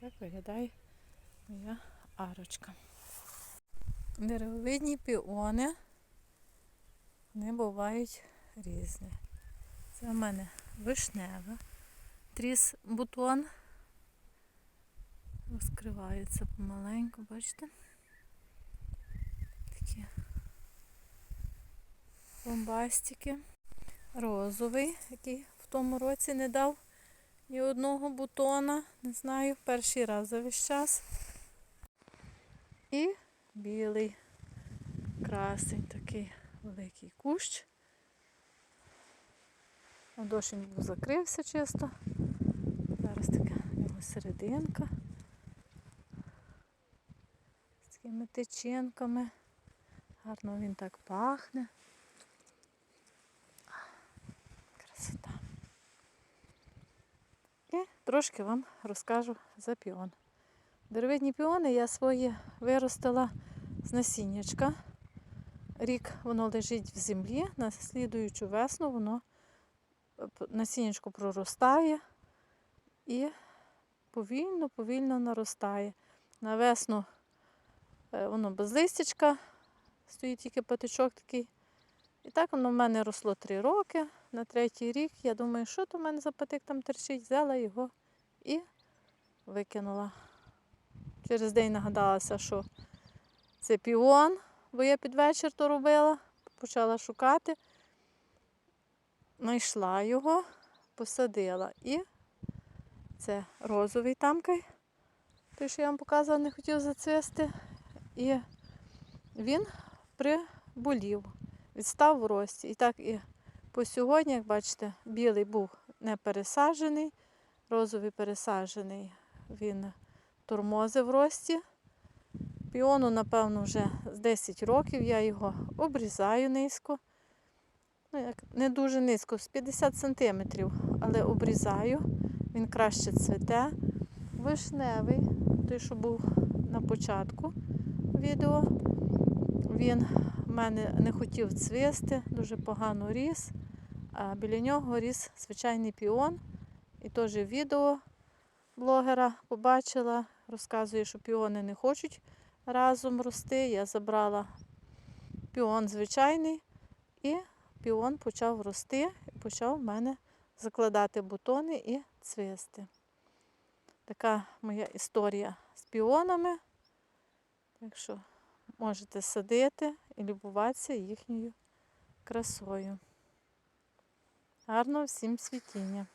Так виглядає моя арочка. Деревовидні піони. Вони бувають різні. Це в мене вишнева. Тріс бутон. Розкривається помаленьку, бачите? Такі бомбастики. Розовий, який в тому році не дав ні одного бутона. Не знаю, перший раз за весь час. І білий красень такий великий кущ. Дощень був закрився чисто. Зараз така його серединка. З такими тичинками. Гарно він так пахне. Красота. І трошки вам розкажу за піон. Деревидні піони я свої виростила з насіннячка. Рік воно лежить в землі, на слідуючу весну воно п- насіннячко проростає і повільно-повільно наростає. На весну е, воно без листячка, стоїть тільки патичок такий. І так воно в мене росло три роки. На третій рік я думаю, що то в мене за патик там терчить, взяла його і викинула. Через день нагадалася, що це піон, бо я під вечір то робила, почала шукати. Знайшла його, посадила. І це розовий тамкай, той, що я вам показувала, не хотів зацвісти. І він приболів, відстав в рості. І так і по сьогодні, як бачите, білий був не пересаджений, розовий пересаджений, він тормозив рості. Піону, напевно, вже з 10 років я його обрізаю низько. Ну, як не дуже низько, з 50 сантиметрів, але обрізаю. Він краще цвете. Вишневий, той, що був на початку відео. Він в мене не хотів цвісти, дуже погано ріс. А біля нього ріс звичайний піон. І теж відео блогера побачила, розказує, що піони не хочуть разом рости. Я забрала піон звичайний і піон почав рости і почав в мене закладати бутони і цвісти. Така моя історія з піонами. Так що можете садити і любуватися їхньою красою. Гарного всім світіння!